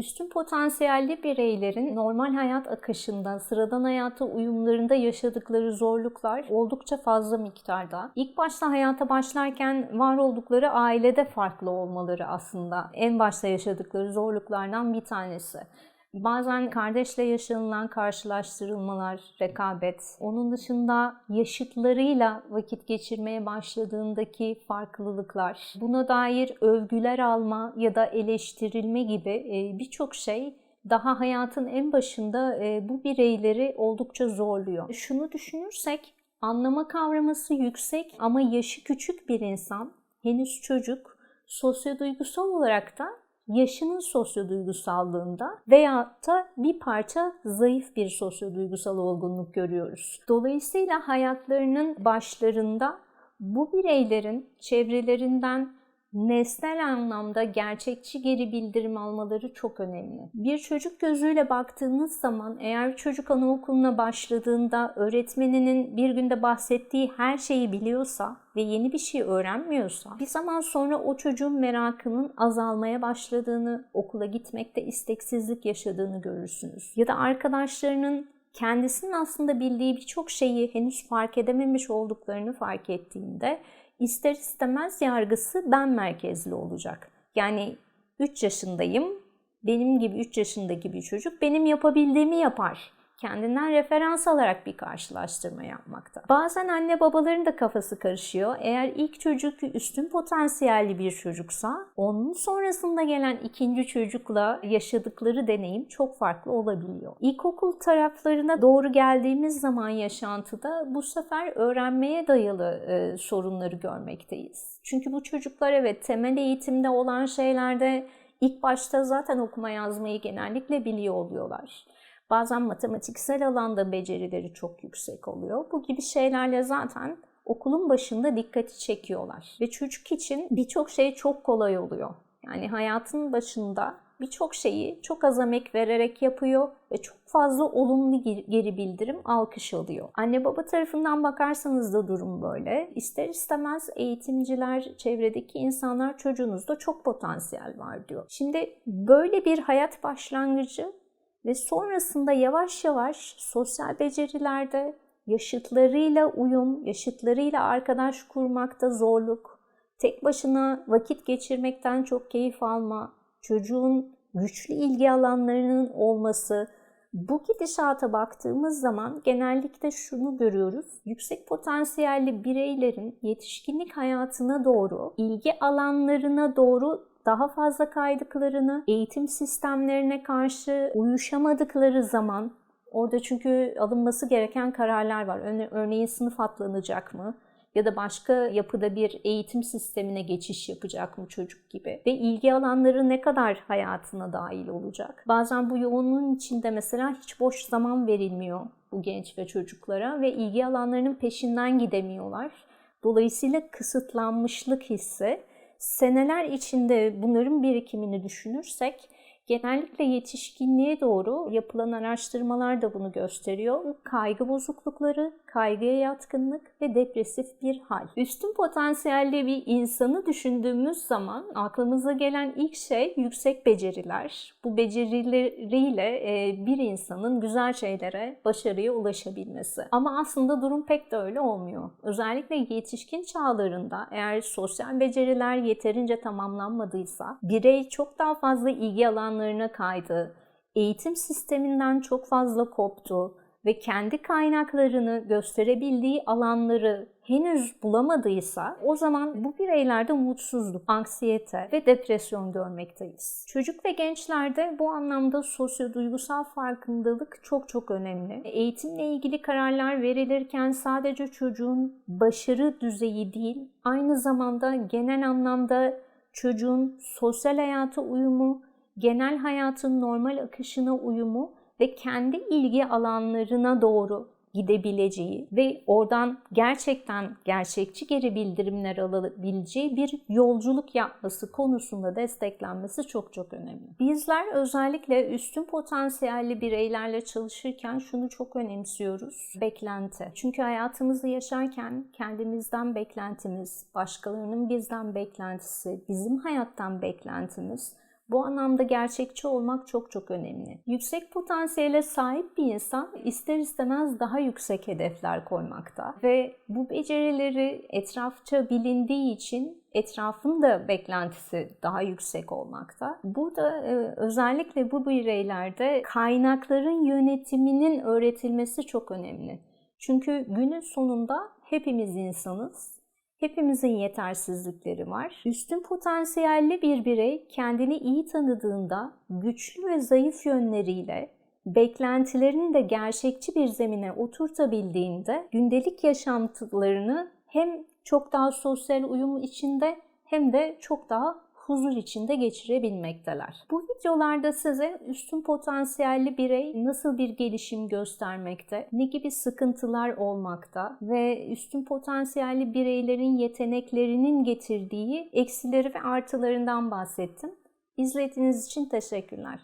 Üstün potansiyelli bireylerin normal hayat akışında, sıradan hayata uyumlarında yaşadıkları zorluklar oldukça fazla miktarda. İlk başta hayata başlarken var oldukları ailede farklı olmaları aslında en başta yaşadıkları zorluklardan bir tanesi. Bazen kardeşle yaşanılan karşılaştırılmalar, rekabet, onun dışında yaşıtlarıyla vakit geçirmeye başladığındaki farklılıklar, buna dair övgüler alma ya da eleştirilme gibi e, birçok şey daha hayatın en başında e, bu bireyleri oldukça zorluyor. Şunu düşünürsek anlama kavraması yüksek ama yaşı küçük bir insan, henüz çocuk, sosyoduygusal olarak da yaşının sosyoduygusallığında veya da bir parça zayıf bir sosyoduygusal olgunluk görüyoruz. Dolayısıyla hayatlarının başlarında bu bireylerin çevrelerinden nesnel anlamda gerçekçi geri bildirim almaları çok önemli. Bir çocuk gözüyle baktığınız zaman eğer çocuk anaokuluna başladığında öğretmeninin bir günde bahsettiği her şeyi biliyorsa ve yeni bir şey öğrenmiyorsa bir zaman sonra o çocuğun merakının azalmaya başladığını, okula gitmekte isteksizlik yaşadığını görürsünüz. Ya da arkadaşlarının kendisinin aslında bildiği birçok şeyi henüz fark edememiş olduklarını fark ettiğinde ister istemez yargısı ben merkezli olacak. Yani 3 yaşındayım, benim gibi 3 yaşındaki bir çocuk benim yapabildiğimi yapar kendinden referans alarak bir karşılaştırma yapmakta. Bazen anne babaların da kafası karışıyor. Eğer ilk çocuk üstün potansiyelli bir çocuksa onun sonrasında gelen ikinci çocukla yaşadıkları deneyim çok farklı olabiliyor. İlkokul taraflarına doğru geldiğimiz zaman yaşantıda bu sefer öğrenmeye dayalı e, sorunları görmekteyiz. Çünkü bu çocuklar evet temel eğitimde olan şeylerde ilk başta zaten okuma yazmayı genellikle biliyor oluyorlar. Bazen matematiksel alanda becerileri çok yüksek oluyor. Bu gibi şeylerle zaten okulun başında dikkati çekiyorlar. Ve çocuk için birçok şey çok kolay oluyor. Yani hayatın başında birçok şeyi çok az emek vererek yapıyor ve çok fazla olumlu geri bildirim alkış alıyor. Anne baba tarafından bakarsanız da durum böyle. İster istemez eğitimciler, çevredeki insanlar çocuğunuzda çok potansiyel var diyor. Şimdi böyle bir hayat başlangıcı ve sonrasında yavaş yavaş sosyal becerilerde yaşıtlarıyla uyum, yaşıtlarıyla arkadaş kurmakta zorluk, tek başına vakit geçirmekten çok keyif alma, çocuğun güçlü ilgi alanlarının olması, bu gidişata baktığımız zaman genellikle şunu görüyoruz. Yüksek potansiyelli bireylerin yetişkinlik hayatına doğru, ilgi alanlarına doğru daha fazla kaydıklarını, eğitim sistemlerine karşı uyuşamadıkları zaman orada çünkü alınması gereken kararlar var. Örneğin sınıf atlanacak mı? ya da başka yapıda bir eğitim sistemine geçiş yapacak mı çocuk gibi ve ilgi alanları ne kadar hayatına dahil olacak. Bazen bu yoğunluğun içinde mesela hiç boş zaman verilmiyor bu genç ve çocuklara ve ilgi alanlarının peşinden gidemiyorlar. Dolayısıyla kısıtlanmışlık hissi seneler içinde bunların birikimini düşünürsek genellikle yetişkinliğe doğru yapılan araştırmalar da bunu gösteriyor. Kaygı bozuklukları, kaygıya yatkınlık ve depresif bir hal. Üstün potansiyelli bir insanı düşündüğümüz zaman aklımıza gelen ilk şey yüksek beceriler. Bu becerileriyle e, bir insanın güzel şeylere, başarıya ulaşabilmesi. Ama aslında durum pek de öyle olmuyor. Özellikle yetişkin çağlarında eğer sosyal beceriler yeterince tamamlanmadıysa birey çok daha fazla ilgi alanlarına kaydı, eğitim sisteminden çok fazla koptu, ve kendi kaynaklarını gösterebildiği alanları henüz bulamadıysa o zaman bu bireylerde mutsuzluk, anksiyete ve depresyon görmekteyiz. Çocuk ve gençlerde bu anlamda sosyoduygusal farkındalık çok çok önemli. Eğitimle ilgili kararlar verilirken sadece çocuğun başarı düzeyi değil, aynı zamanda genel anlamda çocuğun sosyal hayata uyumu, genel hayatın normal akışına uyumu ve kendi ilgi alanlarına doğru gidebileceği ve oradan gerçekten gerçekçi geri bildirimler alabileceği bir yolculuk yapması konusunda desteklenmesi çok çok önemli. Bizler özellikle üstün potansiyelli bireylerle çalışırken şunu çok önemsiyoruz. Beklenti. Çünkü hayatımızı yaşarken kendimizden beklentimiz, başkalarının bizden beklentisi, bizim hayattan beklentimiz Bu anlamda gerçekçi olmak çok çok önemli. Yüksek potansiyele sahip bir insan ister istemez daha yüksek hedefler koymakta ve bu becerileri etrafça bilindiği için etrafın da beklentisi daha yüksek olmakta. Burada e, özellikle bu bireylerde kaynakların yönetiminin öğretilmesi çok önemli. Çünkü günün sonunda hepimiz insanız. Hepimizin yetersizlikleri var. Üstün potansiyelli bir birey kendini iyi tanıdığında güçlü ve zayıf yönleriyle beklentilerini de gerçekçi bir zemine oturtabildiğinde gündelik yaşantılarını hem çok daha sosyal uyum içinde hem de çok daha huzur içinde geçirebilmekteler. Bu videolarda size üstün potansiyelli birey nasıl bir gelişim göstermekte, ne gibi sıkıntılar olmakta ve üstün potansiyelli bireylerin yeteneklerinin getirdiği eksileri ve artılarından bahsettim. İzlediğiniz için teşekkürler.